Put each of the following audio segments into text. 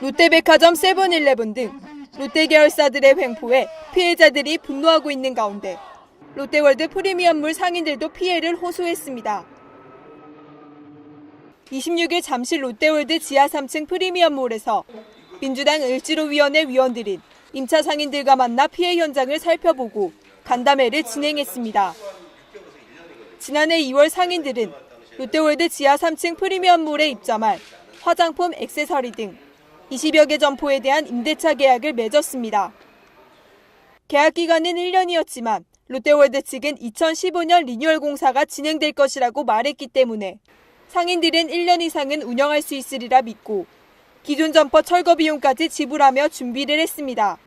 롯데백화점 세븐일레븐 등 롯데 계열사들의 횡포에 피해자들이 분노하고 있는 가운데 롯데월드 프리미엄물 상인들도 피해를 호소했습니다. 26일 잠실 롯데월드 지하 3층 프리미엄몰에서 민주당 을지로위원회 위원들인 임차 상인들과 만나 피해 현장을 살펴보고 간담회를 진행했습니다. 지난해 2월 상인들은 롯데월드 지하 3층 프리미엄몰에 입점할 화장품, 액세서리 등 20여 개 점포에 대한 임대차 계약을 맺었습니다. 계약 기간은 1년이었지만 롯데월드 측은 2015년 리뉴얼 공사가 진행될 것이라고 말했기 때문에 상인들은 1년 이상은 운영할 수 있으리라 믿고 기존 점포 철거 비용까지 지불하며 준비를 했습니다.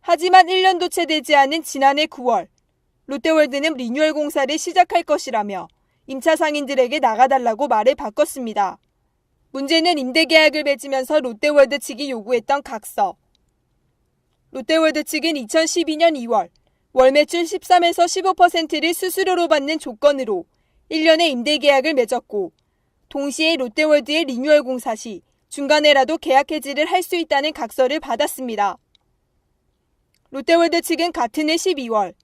하지만 1년도 채 되지 않은 지난해 9월 롯데월드는 리뉴얼 공사를 시작할 것이라며 임차 상인들에게 나가달라고 말을 바꿨습니다. 문제는 임대 계약을 맺으면서 롯데월드 측이 요구했던 각서. 롯데월드 측은 2012년 2월 월 매출 13에서 15%를 수수료로 받는 조건으로 1년의 임대 계약을 맺었고 동시에 롯데월드의 리뉴얼 공사 시 중간에라도 계약 해지를 할 수 있다는 각서를 받았습니다. 롯데월드 측은 같은 해 12월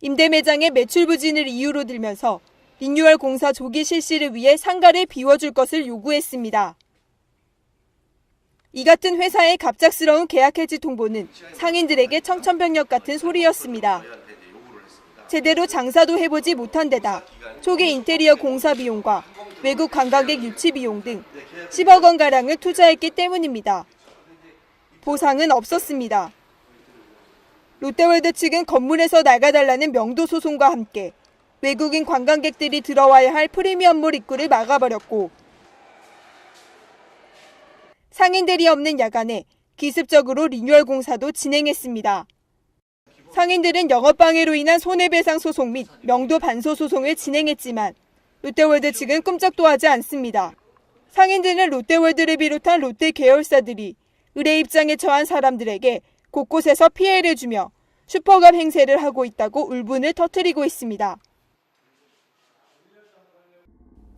임대 매장의 매출 부진을 이유로 들면서 리뉴얼 공사 조기 실시를 위해 상가를 비워줄 것을 요구했습니다. 이 같은 회사의 갑작스러운 계약 해지 통보는 상인들에게 청천벽력 같은 소리였습니다. 제대로 장사도 해보지 못한 데다 초기 인테리어 공사 비용과 외국 관광객 유치 비용 등 10억 원 가량을 투자했기 때문입니다. 보상은 없었습니다. 롯데월드 측은 건물에서 나가달라는 명도 소송과 함께 외국인 관광객들이 들어와야 할 프리미엄몰 입구를 막아버렸고 상인들이 없는 야간에 기습적으로 리뉴얼 공사도 진행했습니다. 상인들은 영업방해로 인한 손해배상 소송 및 명도 반소 소송을 진행했지만 롯데월드 측은 꼼짝도 하지 않습니다. 상인들은 롯데월드를 비롯한 롯데 계열사들이 의뢰 입장에 처한 사람들에게 곳곳에서 피해를 주며 슈퍼갑 행세를 하고 있다고 울분을 터뜨리고 있습니다.